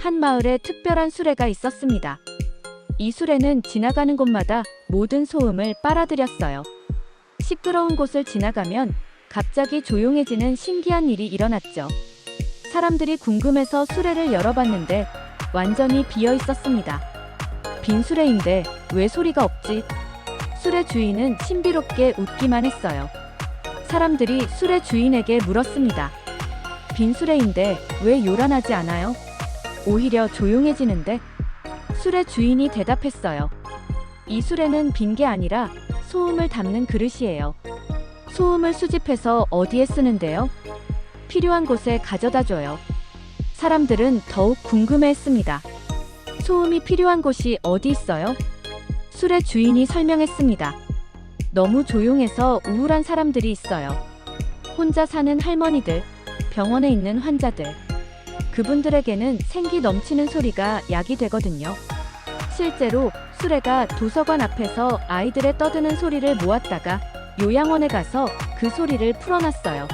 한 마을에 특별한 수레가 있었습니다. 이 수레는 지나가는 곳마다 모든 소음을 빨아들였어요. 시끄러운 곳을 지나가면 갑자기 조용해지는 신기한 일이 일어났죠. 사람들이 궁금해서 수레를 열어봤는데 완전히 비어 있었습니다. 빈 수레인데 왜 소리가 없지? 수레 주인은 신비롭게 웃기만 했어요. 사람들이 수레 주인에게 물었습니다. 빈 수레인데 왜 요란하지 않아요? 오히려 조용해지는데? 수레 주인이 대답했어요. 이 수레는 빈 게 아니라 소음을 담는 그릇이에요. 소음을 수집해서 어디에 쓰는데요? 필요한 곳에 가져다 줘요. 사람들은 더욱 궁금해했습니다. 소음이 필요한 곳이 어디 있어요? 술의 주인이 설명했습니다. 너무 조용해서 우울한 사람들이 있어요. 혼자 사는 할머니들, 병원에 있는 환자들. 그분들에게는 생기 넘치는 소리가 약이 되거든요. 실제로 수레가 도서관 앞에서 아이들의 떠드는 소리를 모았다가 요양원에 가서 그 소리를 풀어놨어요.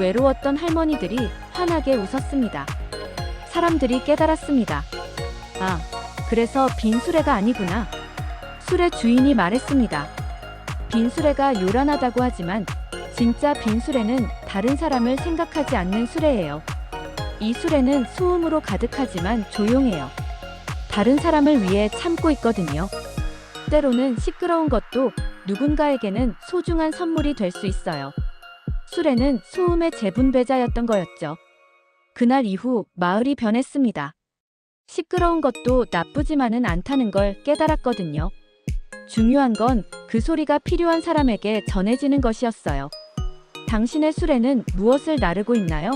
외로웠던 할머니들이 환하게 웃었습니다. 사람들이 깨달았습니다. 아, 그래서 빈 수레가 아니구나. 수레 주인이 말했습니다. 빈 수레가 요란하다고 하지만 진짜 빈 수레는 다른 사람을 생각하지 않는 수레예요. 이 수레는 소음으로 가득하지만 조용해요. 다른 사람을 위해 참고 있거든요. 때로는 시끄러운 것도 누군가에게는 소중한 선물이 될 수 있어요. 수레는 소음의 재분배자였던 거였죠. 그날 이후 마을이 변했습니다. 시끄러운 것도 나쁘지만은 않다는 걸 깨달았거든요. 중요한 건 그 소리가 필요한 사람에게 전해지는 것이었어요. 당신의 수레는 무엇을 나르고 있나요?